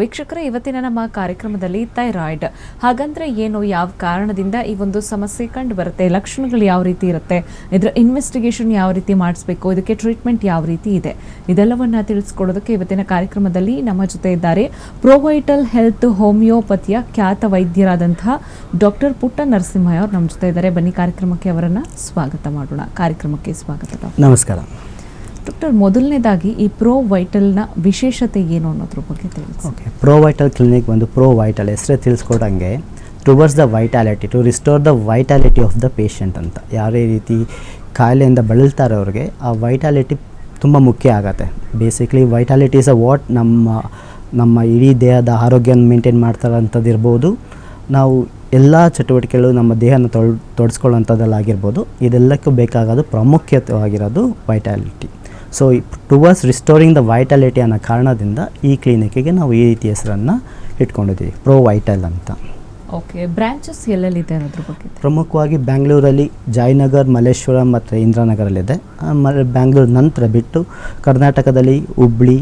ವೀಕ್ಷಕರೇ, ಇವತ್ತಿನ ನಮ್ಮ ಕಾರ್ಯಕ್ರಮದಲ್ಲಿ ಥೈರಾಯ್ಡ್. ಹಾಗಂದ್ರೆ ಏನು, ಯಾವ ಕಾರಣದಿಂದ ಈ ಒಂದು ಸಮಸ್ಯೆ ಕಂಡು ಬರುತ್ತೆ, ಲಕ್ಷಣಗಳು ಯಾವ ರೀತಿ ಇರುತ್ತೆ, ಇದರ ಇನ್ವೆಸ್ಟಿಗೇಷನ್ ಯಾವ ರೀತಿ ಮಾಡಿಸ್ಬೇಕು, ಇದಕ್ಕೆ ಟ್ರೀಟ್ಮೆಂಟ್ ಯಾವ ರೀತಿ ಇದೆ, ಇದೆಲ್ಲವನ್ನ ತಿಳಿಸ್ಕೊಡೋದಕ್ಕೆ ಇವತ್ತಿನ ಕಾರ್ಯಕ್ರಮದಲ್ಲಿ ನಮ್ಮ ಜೊತೆ ಇದ್ದಾರೆ ಪ್ರೋವೈಟಲ್ ಹೆಲ್ತ್ ಹೋಮಿಯೋಪತಿಯ ಖ್ಯಾತ ವೈದ್ಯರಾದಂತಹ ಡಾಕ್ಟರ್ ಪುಟ್ಟ ನರಸಿಂಹಯ್ಯ ಅವರು ನಮ್ಮ ಜೊತೆ ಇದ್ದಾರೆ. ಬನ್ನಿ, ಕಾರ್ಯಕ್ರಮಕ್ಕೆ ಅವರನ್ನ ಸ್ವಾಗತ ಮಾಡೋಣ. ಕಾರ್ಯಕ್ರಮಕ್ಕೆ ಸ್ವಾಗತ ನಮಸ್ಕಾರ. ಡಾಕ್ಟರ್, ಮೊದಲನೇದಾಗಿ ಈ ಪ್ರೋ ವೈಟಲ್ನ ವಿಶೇಷತೆ ಏನು ಅನ್ನೋದ್ರ ಬಗ್ಗೆ ಓಕೆ ಪ್ರೋ ವೈಟಲ್ ಕ್ಲಿನಿಕ್ ಒಂದು ಪ್ರೋ ವೈಟಲ್ ಹೆಸರೇ ತಿಳಿಸ್ಕೊಡಂಗೆ towards the vitality to restore the vitality of the patient ಅಂತ. ಯಾವುದೇ ರೀತಿ ಕಾಯಿಲೆಯಿಂದ ಬಳಲ್ತಾರೆ ಅವ್ರಿಗೆ ಆ ವೈಟಾಲಿಟಿ ತುಂಬ ಮುಖ್ಯ ಆಗುತ್ತೆ. Basically vitality is uh what ನಮ್ಮ ನಮ್ಮ ಇಡೀ ದೇಹದ ಆರೋಗ್ಯನ ಮೇಂಟೈನ್ ಮಾಡ್ತಾರಂಥದ್ದು ಇರ್ಬೋದು. ನಾವು ಎಲ್ಲ ಚಟುವಟಿಕೆಗಳು ನಮ್ಮ ದೇಹನ ತೊಳ್, ತೊಡಸ್ಕೊಳ್ಳೋಂಥದ್ದಲ್ಲಾಗಿರ್ಬೋದು. ಇದೆಲ್ಲಕ್ಕೂ ಬೇಕಾಗೋದು ಪ್ರಾಮುಖ್ಯತೆವಾಗಿರೋದು vitality so towards restoring the vitality ಅನ್ನೋ ಕಾರಣದಿಂದ ಈ ಕ್ಲಿನಿಕ್ಕಿಗೆ ನಾವು ಈ ರೀತಿ ಹೆಸರನ್ನು ಇಟ್ಕೊಂಡಿದ್ದೀವಿ ಪ್ರೋ ವೈಟಲ್ ಅಂತ. ಓಕೆ ಬ್ರಾಂಚಸ್ ಎಲ್ಲೆಲ್ಲಿದೆ ಅನ್ನೋದ್ರ ಬಗ್ಗೆ? ಪ್ರಮುಖವಾಗಿ ಬ್ಯಾಂಗ್ಳೂರಲ್ಲಿ ಜಯನಗರ್ ಮಲ್ಲೇಶ್ವರಂ ಮತ್ತು ಇಂದ್ರಾನಗರಲ್ಲಿದೆ. ಆಮೇಲೆ ಬ್ಯಾಂಗ್ಳೂರ್ ನಂತರ ಬಿಟ್ಟು ಕರ್ನಾಟಕದಲ್ಲಿ ಹುಬ್ಳಿ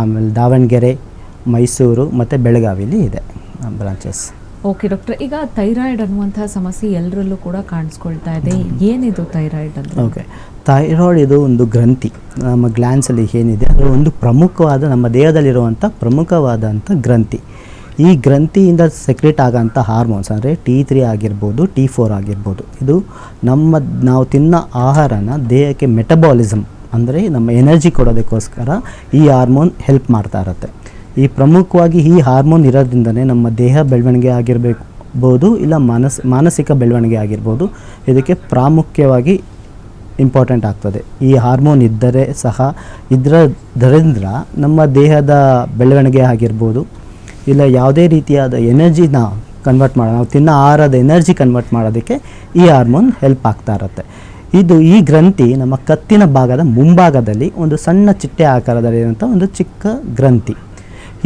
ಆಮೇಲೆ ದಾವಣಗೆರೆ ಮೈಸೂರು ಮತ್ತು ಬೆಳಗಾವಿಲಿ ಇದೆ ಬ್ರಾಂಚಸ್ ಓಕೆ ಡಾಕ್ಟರ್ ಈಗ ಥೈರಾಯ್ಡ್ ಅನ್ನುವಂತಹ ಸಮಸ್ಯೆ ಎಲ್ಲರಲ್ಲೂ ಕೂಡ ಕಾಣಿಸ್ಕೊಳ್ತಾ ಇದೆ. ಏನಿದು ಥೈರಾಯ್ಡ್ ಅಂದ್ರೆ? ಓಕೆ ಥೈರಾಯ್ಡ್ ಇದು ಒಂದು ಗ್ರಂಥಿ. ನಮ್ಮ ಗ್ಲ್ಯಾನ್ಸಲ್ಲಿ ಏನಿದೆ, ಅದು ಒಂದು ಪ್ರಮುಖವಾದ ನಮ್ಮ ದೇಹದಲ್ಲಿರುವಂಥ ಪ್ರಮುಖವಾದಂಥ ಗ್ರಂಥಿ. ಈ ಗ್ರಂಥಿಯಿಂದ ಸೆಕ್ರೆಟ್ ಆಗೋಂಥ ಹಾರ್ಮೋನ್ಸ್ ಅಂದರೆ ಟಿ ತ್ರೀ ಆಗಿರ್ಬೋದು ಟಿ ಫೋರ್ ಆಗಿರ್ಬೋದು, ಇದು ನಮ್ಮ, ನಾವು ತಿನ್ನೋ ಆಹಾರನ ದೇಹಕ್ಕೆ ಮೆಟಬಾಲಿಸಮ್ ಅಂದರೆ ನಮ್ಮ ಎನರ್ಜಿ ಕೊಡೋದಕ್ಕೋಸ್ಕರ ಈ ಹಾರ್ಮೋನ್ ಹೆಲ್ಪ್ ಮಾಡ್ತಾ ಇರುತ್ತೆ. ಈ ಪ್ರಮುಖವಾಗಿ ಈ ಹಾರ್ಮೋನ್ ಇರೋದ್ರಿಂದನೇ ನಮ್ಮ ದೇಹ ಬೆಳವಣಿಗೆ ಆಗಿರಬೇಕು ಇಲ್ಲ ಮಾನಸ್, ಮಾನಸಿಕ ಬೆಳವಣಿಗೆ ಆಗಿರ್ಬೋದು. ಇದಕ್ಕೆ ಪ್ರಾಮುಖ್ಯವಾಗಿ ಇಂಪಾರ್ಟೆಂಟ್ ಆಗ್ತದೆ. ಈ ಹಾರ್ಮೋನ್ ಇದ್ದರೆ ಸಹ ಇದರದರಿಂದ ನಮ್ಮ ದೇಹದ ಬೆಳವಣಿಗೆ ಆಗಿರ್ಬೋದು. ಇಲ್ಲ ಯಾವುದೇ ರೀತಿಯಾದ ಎನರ್ಜಿನ ಕನ್ವರ್ಟ್ ಮಾಡೋ, ನಾವು ತಿನ್ನೋ ಆಹಾರದ ಎನರ್ಜಿ ಕನ್ವರ್ಟ್ ಮಾಡೋದಕ್ಕೆ ಈ ಹಾರ್ಮೋನ್ ಹೆಲ್ಪ್ ಆಗ್ತಾ ಇರುತ್ತೆ. ಇದು ಈ ಗ್ರಂಥಿ ನಮ್ಮ ಕತ್ತಿನ ಭಾಗದ ಮುಂಭಾಗದಲ್ಲಿ ಒಂದು ಸಣ್ಣ ಚಿಟ್ಟೆ ಆಕಾರದಲ್ಲಿರುವಂಥ ಒಂದು ಚಿಕ್ಕ ಗ್ರಂಥಿ.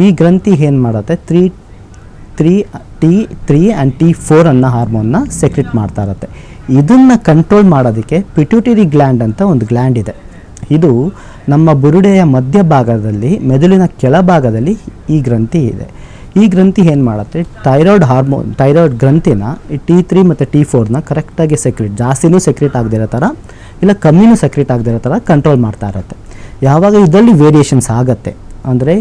ಈ ಗ್ರಂಥಿ ಏನು ಮಾಡುತ್ತೆ? Three three, T, three and T four ಅನ್ನೋ ಹಾರ್ಮೋನ್ನ ಸೆಕ್ರೆಟ್ ಮಾಡ್ತಾ ಇರುತ್ತೆ. ಇದನ್ನು ಕಂಟ್ರೋಲ್ ಮಾಡೋದಕ್ಕೆ ಪಿಟ್ಯೂಟರಿ ಗ್ಲ್ಯಾಂಡ್ ಅಂತ ಒಂದು ಗ್ಲ್ಯಾಂಡ್ ಇದೆ. ಇದು ನಮ್ಮ ಬುರುಡೆಯ ಮಧ್ಯಭಾಗದಲ್ಲಿ ಮೆದುಳಿನ ಕೆಳಭಾಗದಲ್ಲಿ ಈ ಗ್ರಂಥಿ ಇದೆ. ಈ ಗ್ರಂಥಿ ಏನು ಮಾಡುತ್ತೆ? ಥೈರಾಯ್ಡ್ ಹಾರ್ಮೋನ್ ಥೈರಾಯ್ಡ್ ಗ್ರಂಥಿನ ಈ ಟಿ ತ್ರೀ ಮತ್ತು ಟಿ ಫೋರ್ನ ಕರೆಕ್ಟಾಗಿ ಸೆಕ್ರೆಟ್ ಜಾಸ್ತಿನೂ ಸೆಕ್ರೆಟ್ ಆಗದಿರೋ ಥರ ಇಲ್ಲ ಕಮ್ಮಿನೂ ಸೆಕ್ರೆಟ್ ಆಗದಿರೋ ಥರ ಕಂಟ್ರೋಲ್ ಮಾಡ್ತಾ ಇರುತ್ತೆ. ಯಾವಾಗ ಇದರಲ್ಲಿ ವೇರಿಯೇಷನ್ಸ್ ಆಗುತ್ತೆ? ಅಂದರೆ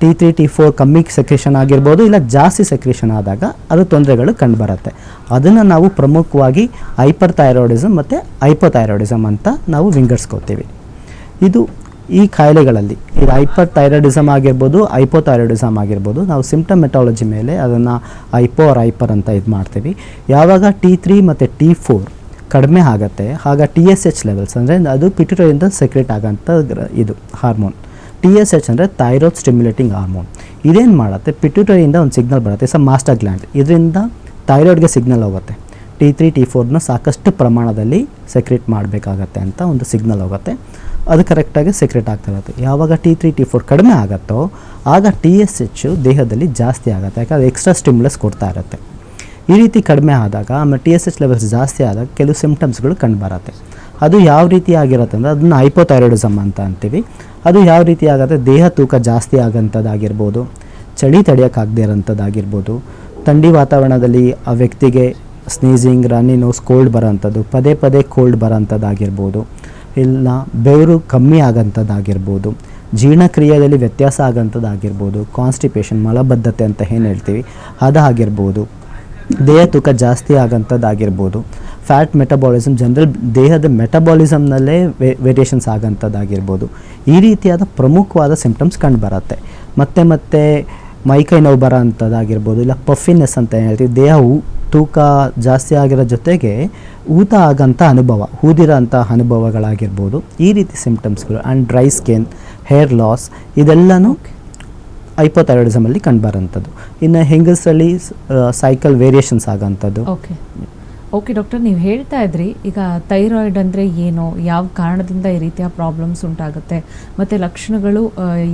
ಟಿ ತ್ರೀ ಟಿ ಫೋರ್ ಕಮ್ಮಿ ಸೆಕ್ರೇಷನ್ ಆಗಿರ್ಬೋದು, ಇಲ್ಲ ಜಾಸ್ತಿ ಸೆಕ್ರೇಷನ್ ಆದಾಗ ಅದು ತೊಂದರೆಗಳು ಕಂಡುಬರುತ್ತೆ. ಅದನ್ನು ನಾವು ಪ್ರಮುಖವಾಗಿ ಹೈಪರ್ ಥೈರಾಯ್ಡಿಸಮ್ ಮತ್ತು ಹೈಪೋಥೈರಾಯ್ಡಿಸಮ್ ಅಂತ ನಾವು ವಿಂಗಡಿಸ್ಕೋತೀವಿ. ಇದು ಈ ಕಾಯಿಲೆಗಳಲ್ಲಿ ಇದು ಹೈಪರ್ ಥೈರಾಯ್ಡಿಸಮ್ ಆಗಿರ್ಬೋದು ಹೈಪೋಥೈರಾಯ್ಡಿಸಮ್ ಆಗಿರ್ಬೋದು, ನಾವು ಸಿಂಪ್ಟಮೆಟಾಲಜಿ ಮೇಲೆ ಅದನ್ನು ಹೈಪೋ ಆರ್ ಹೈಪರ್ ಅಂತ ಇದು ಮಾಡ್ತೀವಿ. ಯಾವಾಗ ಟಿ ತ್ರೀ ಮತ್ತು ಟಿ ಫೋರ್ ಕಡಿಮೆ ಆಗುತ್ತೆ, ಆಗ ಟಿ ಎಸ್ ಎಚ್ ಲೆವೆಲ್ಸ್ ಅಂದರೆ ಅದು ಪಿಟ್ಯುಟರಿಯಿಂದ ಸೆಕ್ರೆಟ್ ಆಗೋಂಥ ಇದು ಹಾರ್ಮೋನ್ ಟಿ ಎಸ್ ಎಚ್ ಅಂದರೆ ಥೈರಾಯ್ಡ್ ಸ್ಟಿಮ್ಯುಲೇಟಿಂಗ್ ಹಾರ್ಮೋನ್ ಇದೇನು ಮಾಡುತ್ತೆ? ಪಿಟ್ಯೂಟರಿಯಿಂದ ಒಂದು ಸಿಗ್ನಲ್ ಬರುತ್ತೆ. ಸ ಮಾಸ್ಟರ್ ಗ್ಲ್ಯಾಂಡ್ ಇದರಿಂದ ಥೈರಾಯ್ಡ್ಗೆ ಸಿಗ್ನಲ್ ಹೋಗುತ್ತೆ. ಟಿ ತ್ರೀ ಟಿ ಫೋರ್ನ ಸಾಕಷ್ಟು ಪ್ರಮಾಣದಲ್ಲಿ ಸೆಕ್ರೆಟ್ ಮಾಡಬೇಕಾಗತ್ತೆ ಅಂತ ಒಂದು ಸಿಗ್ನಲ್ ಹೋಗುತ್ತೆ. ಅದು ಕರೆಕ್ಟಾಗಿ ಸೆಕ್ರೆಟ್ ಆಗ್ತಾ ಇರುತ್ತೆ. ಯಾವಾಗ ಟಿ ತ್ರೀ ಟಿ ಫೋರ್ ಕಡಿಮೆ ಆಗುತ್ತೋ, ಆಗ ಟಿ ಎಸ್ ಹೆಚ್ಚು ದೇಹದಲ್ಲಿ ಜಾಸ್ತಿ ಆಗುತ್ತೆ. ಯಾಕಂದರೆ ಎಕ್ಸ್ಟ್ರಾ ಸ್ಟಿಮ್ಯುಲಸ್ ಕೊಡ್ತಾ ಇರುತ್ತೆ. ಈ ರೀತಿ ಕಡಿಮೆ ಆದಾಗ, ಆಮೇಲೆ ಟಿ ಎಸ್ ಎಚ್ ಲೆವೆಲ್ಸ್ ಜಾಸ್ತಿ ಆದಾಗ ಕೆಲವು ಸಿಮ್ಟಮ್ಸ್ಗಳು ಕಂಡುಬರುತ್ತೆ ಅದು ಯಾವ ರೀತಿ ಆಗಿರುತ್ತೆ ಅಂದರೆ, ಅದನ್ನು ಹೈಪೋಥೈರಾಯ್ಡಿಸಮ್ ಅಂತ ಅಂತೀವಿ. ಅದು ಯಾವ ರೀತಿ ಆಗುತ್ತೆ? ದೇಹ ತೂಕ ಜಾಸ್ತಿ ಆಗೋಂಥದ್ದಾಗಿರ್ಬೋದು ಚಳಿ ತಡೆಯೋಕ್ಕಾಗದೇ ಇರೋಂಥದ್ದಾಗಿರ್ಬೋದು ಥಂಡಿ ವಾತಾವರಣದಲ್ಲಿ ಆ ವ್ಯಕ್ತಿಗೆ ಸ್ನೀಸಿಂಗ್ ರನ್ನಿ ನೋಸ್ ಕೋಲ್ಡ್ ಬರೋಂಥದ್ದು, ಪದೇ ಪದೇ ಕೋಲ್ಡ್ ಬರೋಂಥದ್ದಾಗಿರ್ಬೋದು ಇಲ್ಲ ಬೆವರು ಕಮ್ಮಿ ಆಗೋಂಥದ್ದಾಗಿರ್ಬೋದು ಜೀರ್ಣಕ್ರಿಯೆಯಲ್ಲಿ ವ್ಯತ್ಯಾಸ ಆಗೋಂಥದ್ದಾಗಿರ್ಬೋದು ಕಾನ್ಸ್ಟಿಪೇಷನ್ ಮಲಬದ್ಧತೆ ಅಂತ ಏನು ಹೇಳ್ತೀವಿ? ಅದಾಗಿರ್ಬೋದು. ದೇಹ ತೂಕ ಜಾಸ್ತಿ ಆಗೋಂಥದ್ದಾಗಿರ್ಬೋದು. ಫ್ಯಾಟ್ ಮೆಟಬಾಲಿಸಮ್ ಜನರಲ್ ದೇಹದ ಮೆಟಬಾಲಿಸಮ್ನಲ್ಲೇ ವೆ ವೇರಿಯೇಷನ್ಸ್ ಆಗೋಂಥದ್ದಾಗಿರ್ಬೋದು. ಈ ರೀತಿಯಾದ ಪ್ರಮುಖವಾದ ಸಿಂಪ್ಟಮ್ಸ್ ಕಂಡುಬರುತ್ತೆ. ಮತ್ತೆ ಮತ್ತೆ ಮೈಕೈ ನೋವು ಬರೋ ಅಂಥದ್ದಾಗಿರ್ಬೋದು ಇಲ್ಲ ಪಫಿನೆಸ್ ಅಂತ ಹೇಳ್ತೀವಿ. ದೇಹ ತೂಕ ಜಾಸ್ತಿ ಆಗಿರೋ ಜೊತೆಗೆ ಊತ ಆಗಂಥ ಅನುಭವ ಊದಿರೋ ಅಂಥ ಅನುಭವಗಳಾಗಿರ್ಬೋದು. ಈ ರೀತಿ ಸಿಂಪ್ಟಮ್ಸ್ಗಳು and dry skin hair loss ಇದೆಲ್ಲನೂ ಹೈಪೋಥೈರಾಯ್ಡಿಸಮಲ್ಲಿ ಕಂಡುಬರೋಂಥದ್ದು ಇನ್ನು ಹೆಂಗಸಲ್ಲಿ ಸೈಕಲ್ ವೇರಿಯೇಷನ್ಸ್ ಆಗೋಂಥದ್ದು ಓಕೆ ಡಾಕ್ಟರ್ ನೀವು ಹೇಳ್ತಾ ಇದ್ರಿ, ಈಗ ಥೈರಾಯ್ಡ್ ಅಂದರೆ ಏನು, ಯಾವ ಕಾರಣದಿಂದ ಈ ರೀತಿಯ ಪ್ರಾಬ್ಲಮ್ಸ್ ಉಂಟಾಗುತ್ತೆ, ಮತ್ತು ಲಕ್ಷಣಗಳು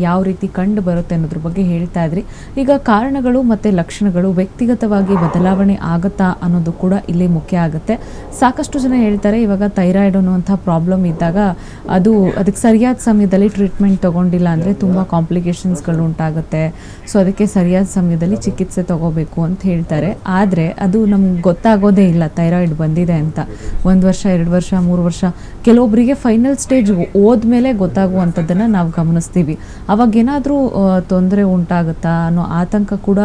ಯಾವ ರೀತಿ ಕಂಡು ಬರುತ್ತೆ ಅನ್ನೋದ್ರ ಬಗ್ಗೆ ಹೇಳ್ತಾ ಇದ್ರಿ. ಈಗ ಕಾರಣಗಳು ಮತ್ತು ಲಕ್ಷಣಗಳು ವ್ಯಕ್ತಿಗತವಾಗಿ ಬದಲಾವಣೆ ಆಗುತ್ತಾ ಅನ್ನೋದು ಕೂಡ ಇಲ್ಲಿ ಮುಖ್ಯ ಆಗುತ್ತೆ. ಸಾಕಷ್ಟು ಜನ ಹೇಳ್ತಾರೆ, ಇವಾಗ ಥೈರಾಯ್ಡ್ ಅನ್ನುವಂಥ ಪ್ರಾಬ್ಲಮ್ ಇದ್ದಾಗ ಅದು ಅದಕ್ಕೆ ಸರಿಯಾದ ಸಮಯದಲ್ಲಿ ಟ್ರೀಟ್ಮೆಂಟ್ ತಗೊಂಡಿಲ್ಲ ಅಂದರೆ ತುಂಬ ಕಾಂಪ್ಲಿಕೇಶನ್ಸ್ಗಳು ಉಂಟಾಗುತ್ತೆ. ಸೊ ಅದಕ್ಕೆ ಸರಿಯಾದ ಸಮಯದಲ್ಲಿ ಚಿಕಿತ್ಸೆ ತಗೋಬೇಕು ಅಂತ ಹೇಳ್ತಾರೆ. ಆದರೆ ಅದು ನಮ್ಗೆ ಗೊತ್ತಾಗೋದೇ ಇಲ್ಲ ಥೈರಾಯ್ಡ್ ಬಂದಿದೆ ಅಂತ. ಒಂದು ವರ್ಷ ಎರಡು ವರ್ಷ ಮೂರು ವರ್ಷ. ಕೆಲವೊಬ್ಬರಿಗೆ ಫೈನಲ್ ಸ್ಟೇಜ್ ಹೋದ್ಮೇಲೆ ಗೊತ್ತಾಗುವಂಥದ್ದನ್ನು ನಾವು ಗಮನಿಸ್ತೀವಿ. ಅವಾಗ ಏನಾದರೂ ತೊಂದರೆ ಉಂಟಾಗುತ್ತಾ ಅನ್ನೋ ಆತಂಕ ಕೂಡ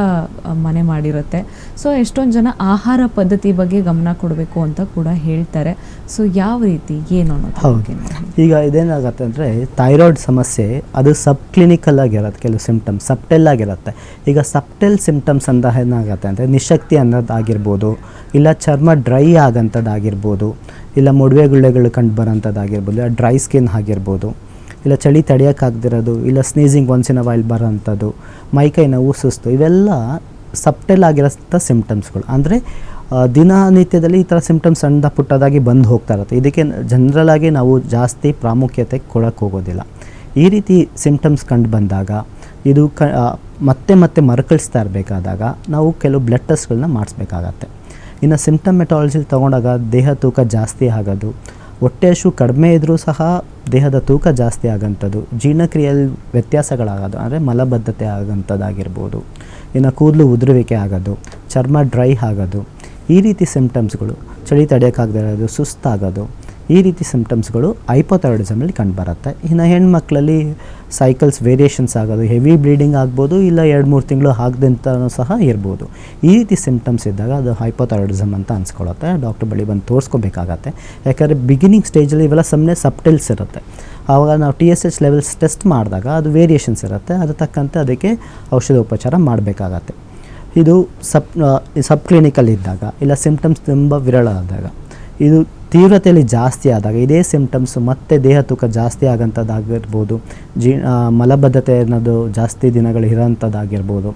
ಮನೆ ಮಾಡಿರುತ್ತೆ. ಸೊ ಎಷ್ಟೊಂದು ಜನ ಆಹಾರ ಪದ್ಧತಿ ಬಗ್ಗೆ ಗಮನ ಕೊಡಬೇಕು ಅಂತ ಕೂಡ ಹೇಳ್ತಾರೆ. ಸೊ ಯಾವ ರೀತಿ ಏನು ಅನ್ನೋದು ಈಗ ಇದೇನಾಗತ್ತೆ ಅಂದರೆ ಥೈರಾಯ್ಡ್ ಸಮಸ್ಯೆ ಅದು ಸಬ್ ಕ್ಲಿನಿಕಲ್ ಆಗಿರುತ್ತೆ ಕೆಲವು ಸಿಮ್ಟಮ್ಸ್ ಸಪ್ಟೆಲ್ ಆಗಿರುತ್ತೆ. ಈಗ ಸಬ್ಟೆಲ್ ಸಿಂಪ್ಟಮ್ಸ್ ಅಂತ ಏನಾಗುತ್ತೆ ಅಂದರೆ ನಿಶಕ್ತಿ ಅನ್ನೋದಾಗಿರ್ಬೋದು ಇಲ್ಲ ಚರ್ಮ ಡ್ರೈ ಆಗೋಂಥದ್ದಾಗಿರ್ಬೋದು ಇಲ್ಲ ಮೊಡವೆ ಗುಳ್ಳೆಗಳು ಕಂಡು ಬರೋಂಥದ್ದಾಗಿರ್ಬೋದು ಇಲ್ಲ ಡ್ರೈ ಸ್ಕಿನ್ ಆಗಿರ್ಬೋದು, ಇಲ್ಲ ಚಳಿ ತಡೆಯೋಕ್ಕಾಗ್ದಿರೋದು ಇಲ್ಲ sneezing once in a while ಬರೋಂಥದ್ದು ಮೈಕೈ ನೋವು, ಸುಸ್ತು, ಇವೆಲ್ಲ ಸಪ್ಟೆಲ್ ಆಗಿರೋಂಥ ಸಿಂಪ್ಟಮ್ಸ್ಗಳು ಅಂದರೆ ದಿನನಿತ್ಯದಲ್ಲಿ ಈ ಥರ ಸಿಂಪ್ಟಮ್ಸ್ ಸಣ್ಣ ಪುಟ್ಟದಾಗಿ ಬಂದು ಹೋಗ್ತಾ ಇರುತ್ತೆ. ಇದಕ್ಕೆ ಜನರಲ್ ಆಗಿ ನಾವು ಜಾಸ್ತಿ ಪ್ರಾಮುಖ್ಯತೆ ಕೊಡೋಕ್ಕೆ ಹೋಗೋದಿಲ್ಲ. ಈ ರೀತಿ ಸಿಂಪ್ಟಮ್ಸ್ ಕಂಡು ಬಂದಾಗ, ಇದು ಕ ಮತ್ತೆ ಮತ್ತೆ ಮರುಕಳಿಸ್ತಾ ಇರಬೇಕಾದಾಗ, ನಾವು ಕೆಲವು ಬ್ಲಡ್ ಟೆಸ್ಟ್ಗಳನ್ನ ಮಾಡಿಸ್ಬೇಕಾಗತ್ತೆ. ಇನ್ನು ಸಿಮ್ಟಮೆಟಾಲಜಿ ತೊಗೊಂಡಾಗ ದೇಹ ತೂಕ ಜಾಸ್ತಿ ಆಗೋದು. ಹೊಟ್ಟೆ ಶೂ ಕಡಿಮೆ ಇದ್ದರೂ ಸಹ ದೇಹದ ತೂಕ ಜಾಸ್ತಿ ಆಗೋಂಥದ್ದು. ಜೀರ್ಣಕ್ರಿಯೆಯಲ್ಲಿ ವ್ಯತ್ಯಾಸಗಳಾಗೋದು, ಅಂದರೆ ಮಲಬದ್ಧತೆ ಆಗೋಂಥದ್ದಾಗಿರ್ಬೋದು. ಇನ್ನು ಕೂದಲು ಉದುರುವಿಕೆ ಆಗೋದು, ಚರ್ಮ ಡ್ರೈ ಆಗೋದು. ಈ ರೀತಿ ಸಿಂಪ್ಟಮ್ಸ್ಗಳು ಚಳಿ ತಡೆಯೋಕ್ಕಾಗದೇ ಇರೋದು, ಸುಸ್ತಾಗೋದು. ಈ ರೀತಿ ಸಿಂಪ್ಟಮ್ಸ್ಗಳು ಹೈಪೋಥೈರಾಯ್ಡಿಸಮಲ್ಲಿ ಕಂಡುಬರುತ್ತೆ. ಇನ್ನು ಹೆಣ್ಮಕ್ಳಲ್ಲಿ ಸೈಕಲ್ಸ್ ವೇರಿಯೇಷನ್ಸ್ ಆಗೋದು ಹೆವಿ ಬ್ಲೀಡಿಂಗ್ ಆಗ್ಬೋದು, ಇಲ್ಲ ಎರಡು ಮೂರು ತಿಂಗಳು ಆಗದಂತನೂ ಸಹ ಇರ್ಬೋದು. ಈ ರೀತಿ ಸಿಂಪ್ಟಮ್ಸ್ ಇದ್ದಾಗ ಅದು ಹೈಪೋಥೈರಾಯ್ಡಿಸಮ್ ಅಂತ ಅನ್ಸ್ಕೊಳುತ್ತೆ ಡಾಕ್ಟರ್ ಬಳಿ ಬಂದು ತೋರಿಸ್ಕೋಬೇಕಾಗತ್ತೆ. ಯಾಕಂದರೆ ಬಿಗಿನಿಂಗ್ ಸ್ಟೇಜಲ್ಲಿ ಇವೆಲ್ಲ ಸುಮ್ಮನೆ ಸಬ್ಟೆಲ್ಸ್ ಇರುತ್ತೆ. ಆವಾಗ ನಾವು T S H levels test ಮಾಡಿದಾಗ ಅದು ವೇರಿಯೇಷನ್ಸ್ ಇರುತ್ತೆ. ಅದ್ರ ತಕ್ಕಂತೆ ಅದಕ್ಕೆ ಔಷಧೋಪಚಾರ ಮಾಡಬೇಕಾಗತ್ತೆ. ಇದು ಸಬ್ ಸಬ್ ಕ್ಲಿನಿಕಲ್ ಇದ್ದಾಗ, ಇಲ್ಲ ಸಿಂಪ್ಟಮ್ಸ್ ತುಂಬ ವಿರಳ ಆದಾಗ, ಇದು ತೀವ್ರತೆಯಲ್ಲಿ ಜಾಸ್ತಿ ಆದಾಗ, ಇದೇ ಸಿಂಪ್ಟಮ್ಸು ಮತ್ತೆ ದೇಹ ತೂಕ ಜಾಸ್ತಿ ಆಗೋಂಥದ್ದಾಗಿರ್ಬೋದು ಜೀ ಮಲಬದ್ಧತೆ ಅನ್ನೋದು ಜಾಸ್ತಿ ದಿನಗಳು ಇರೋಂಥದ್ದಾಗಿರ್ಬೋದು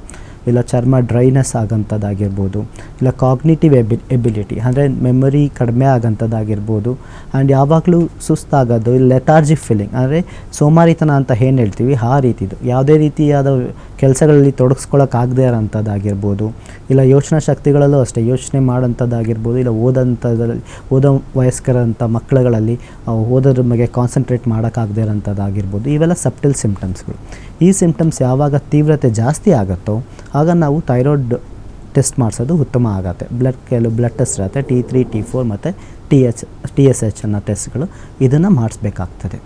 ಇಲ್ಲ ಚರ್ಮ ಡ್ರೈನೆಸ್ ಆಗೋಂಥದ್ದಾಗಿರ್ಬೋದು ಇಲ್ಲ ಕಾಗ್ನಿಟಿವ್ ಎಬಿ ಎಬಿಲಿಟಿ ಅಂದರೆ ಮೆಮೊರಿ ಕಡಿಮೆ ಆಗೋಂಥದ್ದಾಗಿರ್ಬೋದು ಆ್ಯಂಡ್ ಯಾವಾಗಲೂ ಸುಸ್ತಾಗೋದು, ಇಲ್ಲ ಲೆಟಾರ್ಜಿ ಫೀಲಿಂಗ್ ಅಂದರೆ ಸೋಮಾರಿತನ ಅಂತ ಏನು ಹೇಳ್ತೀವಿ, ಆ ರೀತಿದು. ಯಾವುದೇ ರೀತಿಯಾದ ಕೆಲಸಗಳಲ್ಲಿ ತೊಡಗಿಸ್ಕೊಳ್ಳೋಕ್ಕಾಗದೇ ಇರೋಂಥದ್ದಾಗಿರ್ಬೋದು. ಇಲ್ಲ ಯೋಚನಾ ಶಕ್ತಿಗಳಲ್ಲೂ ಅಷ್ಟೇ, ಯೋಚನೆ ಮಾಡೋಂಥದ್ದಾಗಿರ್ಬೋದು ಇಲ್ಲ ಓದೋಂಥದ್ರಲ್ಲಿ, ಓದೋ ವಯಸ್ಕರಂಥ ಮಕ್ಕಳುಗಳಲ್ಲಿ ಓದೋದ್ರ ಬಗ್ಗೆ ಕಾನ್ಸಂಟ್ರೇಟ್ ಮಾಡೋಕ್ಕಾಗದೇ ಇರೋಂಥದ್ದಾಗಿರ್ಬೋದು. ಇವೆಲ್ಲ ಸಬ್ಟಲ್ ಸಿಮ್ಟಮ್ಸ್ಗಳು ಈ ಸಿಮ್ಟಮ್ಸ್ ಯಾವಾಗ ತೀವ್ರತೆ ಜಾಸ್ತಿ ಆಗುತ್ತೋ, ಆಗ ನಾವು ಥೈರಾಯ್ಡ್ ಟೆಸ್ಟ್ ಮಾಡಿಸೋದು ಉತ್ತಮ ಆಗುತ್ತೆ. ಬ್ಲಡ್ ಕೆಲವು ಬ್ಲಡ್ ಟೆಸ್ಟ್ ಇರುತ್ತೆ ಟಿ ತ್ರೀ ಟಿ ಫೋರ್ ಮತ್ತು T H T S H ಅನ್ನೋ ಟೆಸ್ಟ್ಗಳು ಇದನ್ನು ಮಾಡಿಸ್ಬೇಕಾಗ್ತದೆ.